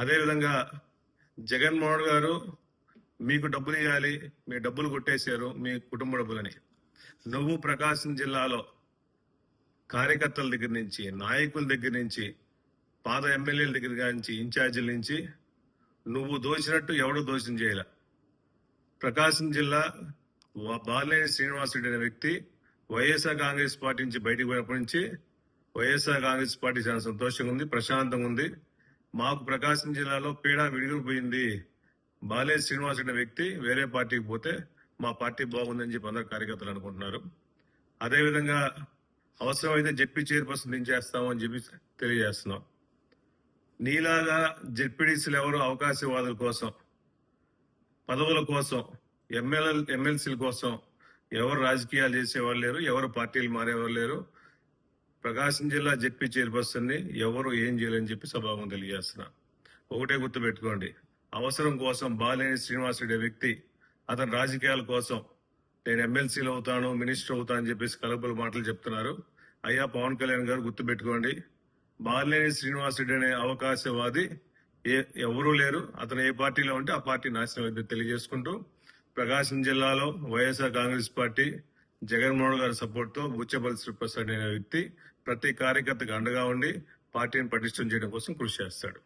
అదేవిధంగా జగన్మోహన్ గారు మీకు డబ్బులు ఇవ్వాలి మీ డబ్బులు కొట్టేశారు మీ కుటుంబ డబ్బులని. నువ్వు ప్రకాశం జిల్లాలో కార్యకర్తల దగ్గర నుంచి నాయకుల దగ్గర నుంచి పాత ఎమ్మెల్యేల దగ్గర నుంచి ఇన్ఛార్జీల నుంచి నువ్వు దోచినట్టు ఎవడో దోషం చేయాల. ప్రకాశం జిల్లా బాలినేని శ్రీనివాసరెడ్డి అనే వ్యక్తి వైఎస్ఆర్ కాంగ్రెస్ పార్టీ నుంచి బయటకు పోయినప్పటి నుంచి వైఎస్ఆర్ కాంగ్రెస్ పార్టీ చాలా సంతోషంగా ఉంది ప్రశాంతంగా ఉంది. మాకు ప్రకాశం జిల్లాలో పీడ విడిగిపోయింది బాలే శ్రీనివాస్ అనే వ్యక్తి వేరే పార్టీకి పోతే మా పార్టీ బాగుందని చెప్పి అందరు కార్యకర్తలు అనుకుంటున్నారు. అదేవిధంగా అవసరమైతే జడ్పీ చైర్పర్సన్ దించేస్తామని చెప్పి తెలియజేస్తున్నాం. నీలాగా జడ్పీడీసీలు ఎవరు అవకాశవాదుల కోసం పదవుల కోసం ఎమ్మెల్యే ఎమ్మెల్సీల కోసం ఎవరు రాజకీయాలు చేసేవాళ్ళు లేరు ఎవరు పార్టీలు మారేవాళ్ళు లేరు ప్రకాశం జిల్లా జెడ్పీ చైర్పర్సన్ని ఎవరు ఏం చేయాలని చెప్పి సభాగం తెలియజేస్తున్నా. ఒకటే గుర్తు పెట్టుకోండి అవసరం కోసం బాలేని శ్రీనివాసరెడ్డి వ్యక్తి అతని రాజకీయాల కోసం నేను ఎమ్మెల్సీలు అవుతాను మినిస్టర్ అవుతాను అని చెప్పేసి కలబుల మాటలు చెప్తున్నారు. అయ్యా పవన్ కళ్యాణ్ గారు గుర్తు పెట్టుకోండి బాలినేని శ్రీనివాసరెడ్డి అనే అవకాశవాది ఏ ఎవరూ లేరు. అతను ఏ పార్టీలో ఉంటే ఆ పార్టీ నాశనం అయితే తెలియజేసుకుంటూ ప్రకాశం జిల్లాలో వైఎస్ఆర్ కాంగ్రెస్ పార్టీ జగన్మోహన్ గారి సపోర్ట్తో బుచ్చబల్ శ్రీప్రసాద్ అనే వ్యక్తి ప్రతి కార్యకర్తకు అండగా ఉండి పార్టీని పటిష్టం చేయడం కోసం కృషి చేస్తాడు.